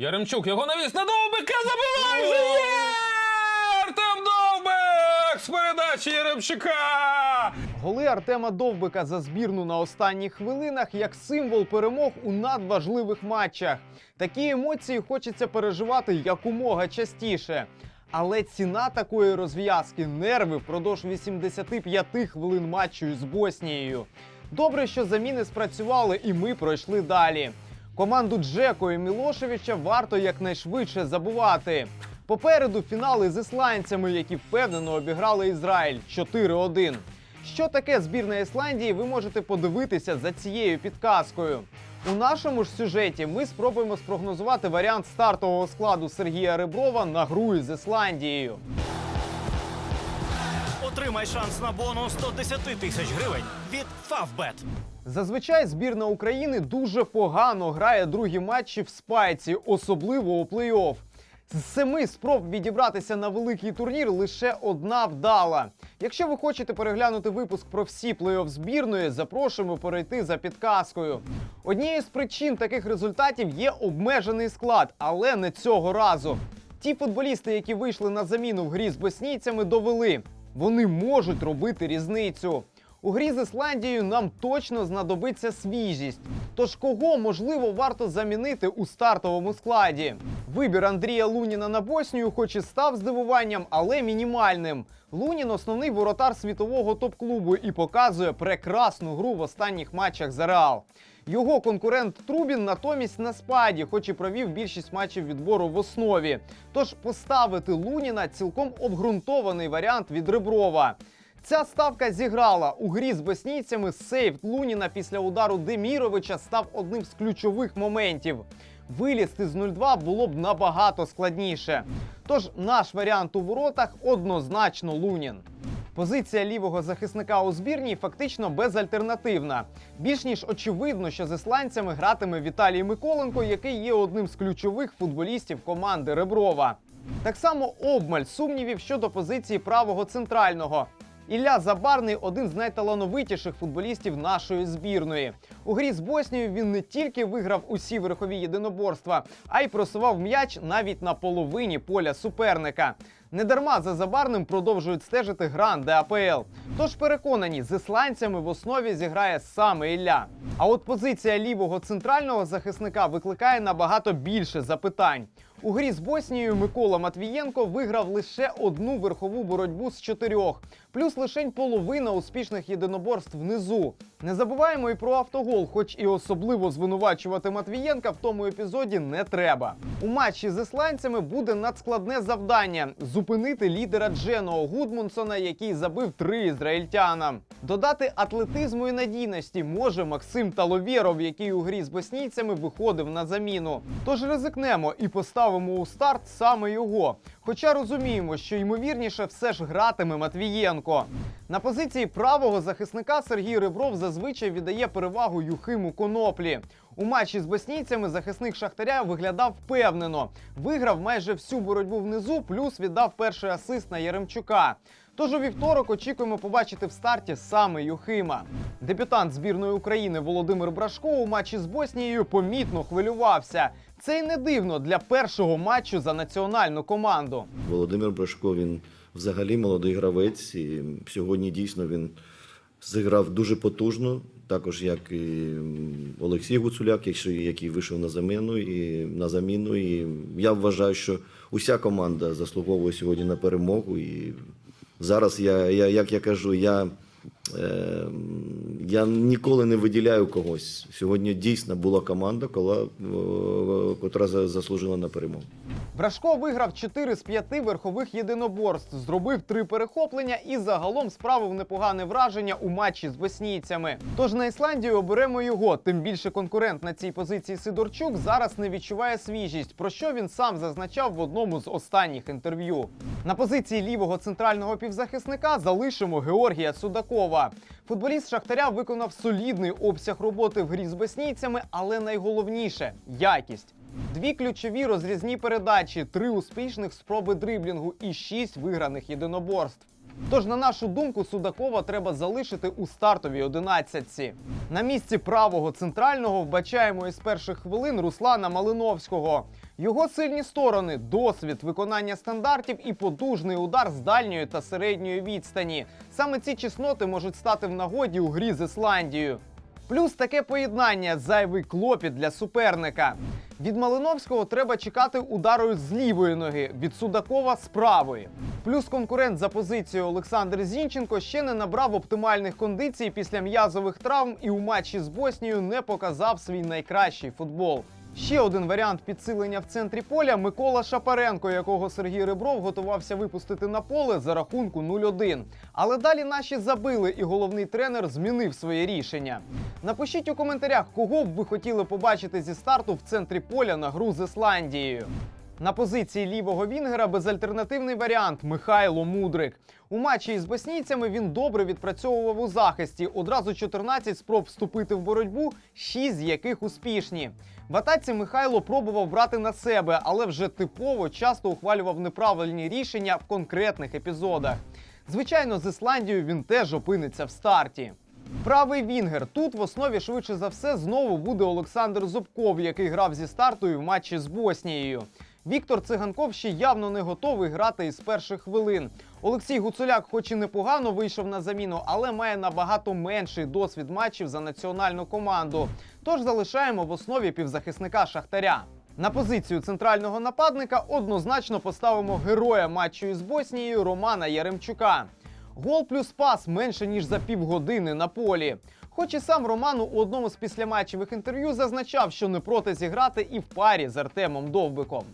Яремчук, його навіс на Довбика, забивай же! Є! Артем Довбик з передачі Яремчука! Голи Артема Довбика за збірну на останніх хвилинах як символ перемог у надважливих матчах. Такі емоції хочеться переживати якомога частіше. Але ціна такої розв'язки нерви впродовж 85 хвилин матчу із Боснією. Добре, що заміни спрацювали, і ми пройшли далі. Команду Джеко і Мілошевича варто якнайшвидше забувати. Попереду фінали з ісландцями, які впевнено обіграли Ізраїль 4-1. Що таке збірна Ісландії, ви можете подивитися за цією підказкою. У нашому ж сюжеті ми спробуємо спрогнозувати варіант стартового складу Сергія Реброва на гру із Ісландією. Отримай шанс на бонус 110 тисяч гривень від Favbet. Зазвичай збірна України дуже погано грає другі матчі в спайці, особливо у плей-офф. З семи спроб відібратися на великий турнір лише одна вдала. Якщо ви хочете переглянути випуск про всі плей-офф збірної, запрошуємо перейти за підказкою. Однією з причин таких результатів є обмежений склад, але не цього разу. Ті футболісти, які вийшли на заміну в грі з боснійцями, довели, вони можуть робити різницю. У грі з Ісландією нам точно знадобиться свіжість. Тож кого можливо варто замінити у стартовому складі? Вибір Андрія Луніна на Боснію, хоч і став здивуванням, але мінімальним. Лунін основний воротар світового топ-клубу і показує прекрасну гру в останніх матчах за Реал. Його конкурент Трубін натомість на спаді, хоч і провів більшість матчів відбору в основі. Тож поставити Луніна цілком обґрунтований варіант від Реброва. Ця ставка зіграла у грі з боснійцями. Сейф Луніна після удару Деміровича став одним з ключових моментів. Вилізти з 0-2 було б набагато складніше. Тож наш варіант у воротах однозначно Лунін. Позиція лівого захисника у збірній фактично безальтернативна. Більш ніж очевидно, що з ісландцями гратиме Віталій Миколенко, який є одним з ключових футболістів команди Реброва. Так само обмаль сумнівів щодо позиції правого центрального. Ілля Забарний один з найталановитіших футболістів нашої збірної. У грі з Боснією він не тільки виграв усі верхові єдиноборства, а й просував м'яч навіть на половині поля суперника. Недарма за Забарним продовжують стежити гранди АПЛ. Тож переконані, з ісландцями в основі зіграє саме Ілля. А от позиція лівого центрального захисника викликає набагато більше запитань. У грі з Боснією Микола Матвієнко виграв лише одну верхову боротьбу з чотирьох, плюс лишень половина успішних єдиноборств внизу. Не забуваємо і про автогол, хоч і особливо звинувачувати Матвієнка в тому епізоді не треба. У матчі з ісландцями буде надскладне завдання зупинити лідера Дженого Гудмунсона, який забив три ізраїльтянам. Додати атлетизму і надійності може Максим Таловєров, який у грі з боснійцями виходив на заміну. Тож ризикнемо і поставимо у старт саме його. Хоча розуміємо, що ймовірніше все ж гратиме Матвієнко. На позиції правого захисника Сергій Ребров зазвичай віддає перевагу Юхиму Коноплі. У матчі з боснійцями захисник Шахтаря виглядав впевнено. Виграв майже всю боротьбу внизу, плюс віддав перший асист на Яремчука. Тож у вівторок очікуємо побачити в старті саме Юхима. Дебютант збірної України Володимир Брашко у матчі з Боснією помітно хвилювався. Це й не дивно для першого матчу за національну команду. Володимир Брашко він взагалі молодий гравець. І сьогодні дійсно він зіграв дуже потужно, також як і Олексій Гуцуляк, який вийшов на заміну і на заміну. І я вважаю, що уся команда заслуговує сьогодні на перемогу. І зараз я, я як я кажу, я. Е, я ніколи не виділяю когось. Сьогодні дійсно була команда, кола, е, котра за- заслужила на перемогу. Брашко виграв 4 з 5 верхових єдиноборств, зробив три перехоплення і загалом справив непогане враження у матчі з боснійцями. Тож на Ісландію оберемо його. Тим більше конкурент на цій позиції Сидорчук зараз не відчуває свіжість, про що він сам зазначав в одному з останніх інтерв'ю. На позиції лівого центрального півзахисника залишимо Георгія Судакова. Футболіст Шахтаря виконав солідний обсяг роботи в грі з боснійцями, але найголовніше якість. Дві ключові розрізні передачі, три успішних спроби дриблінгу і шість виграних єдиноборств. Тож, на нашу думку, Судакова треба залишити у стартовій одинадцятці. На місці правого центрального вбачаємо із перших хвилин Руслана Малиновського. Його сильні сторони досвід, виконання стандартів і потужний удар з дальньої та середньої відстані. Саме ці чесноти можуть стати в нагоді у грі з Ісландією. Плюс таке поєднання зайвий клопіт для суперника. Від Малиновського треба чекати удару з лівої ноги, від Судакова з правої. Плюс конкурент за позицією Олександр Зінченко ще не набрав оптимальних кондицій після м'язових травм і у матчі з Боснією не показав свій найкращий футбол. Ще один варіант підсилення в центрі поля Микола Шапаренко, якого Сергій Ребров готувався випустити на поле за рахунку 0-1. Але далі наші забили, і головний тренер змінив своє рішення. Напишіть у коментарях, кого б ви хотіли побачити зі старту в центрі поля на гру з Ісландією. На позиції лівого вінгера безальтернативний варіант Михайло Мудрик. У матчі із боснійцями він добре відпрацьовував у захисті. Одразу 14 спроб вступити в боротьбу, 6 з яких успішні. В атаці Михайло пробував брати на себе, але вже типово часто ухвалював неправильні рішення в конкретних епізодах. Звичайно, з Ісландією він теж опиниться в старті. Правий Вінгер. Тут в основі швидше за все знову буде Олександр Зубков, який грав зі старту і в матчі з Боснією. Віктор Циганков ще явно не готовий грати із перших хвилин. Олексій Гуцуляк, хоч і непогано вийшов на заміну, але має набагато менший досвід матчів за національну команду. Тож залишаємо в основі півзахисника Шахтаря. На позицію центрального нападника однозначно поставимо героя матчу із Боснією Романа Яремчука. Гол плюс пас менше ніж за півгодини на полі. Хоч і сам Роман у одному з післяматчевих інтерв'ю зазначав, що не проти зіграти і в парі з Артемом Довбиком.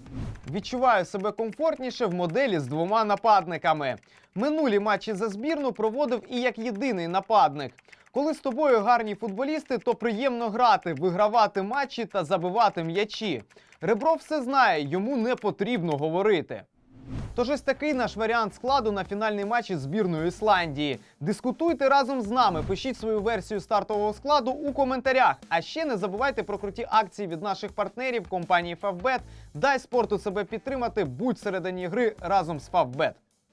Відчуваю себе комфортніше в моделі з двома нападниками. Минулі матчі за збірну проводив і як єдиний нападник. Коли з тобою гарні футболісти, то приємно грати, вигравати матчі та забивати м'ячі. Ребров все знає, йому не потрібно говорити. Тож ось такий наш варіант складу на фінальний матч із збірною Ісландії. Дискутуйте разом з нами, пишіть свою версію стартового складу у коментарях. А ще не забувайте про круті акції від наших партнерів компанії Favbet. Дай спорту себе підтримати, будь всередині гри разом з Favbet.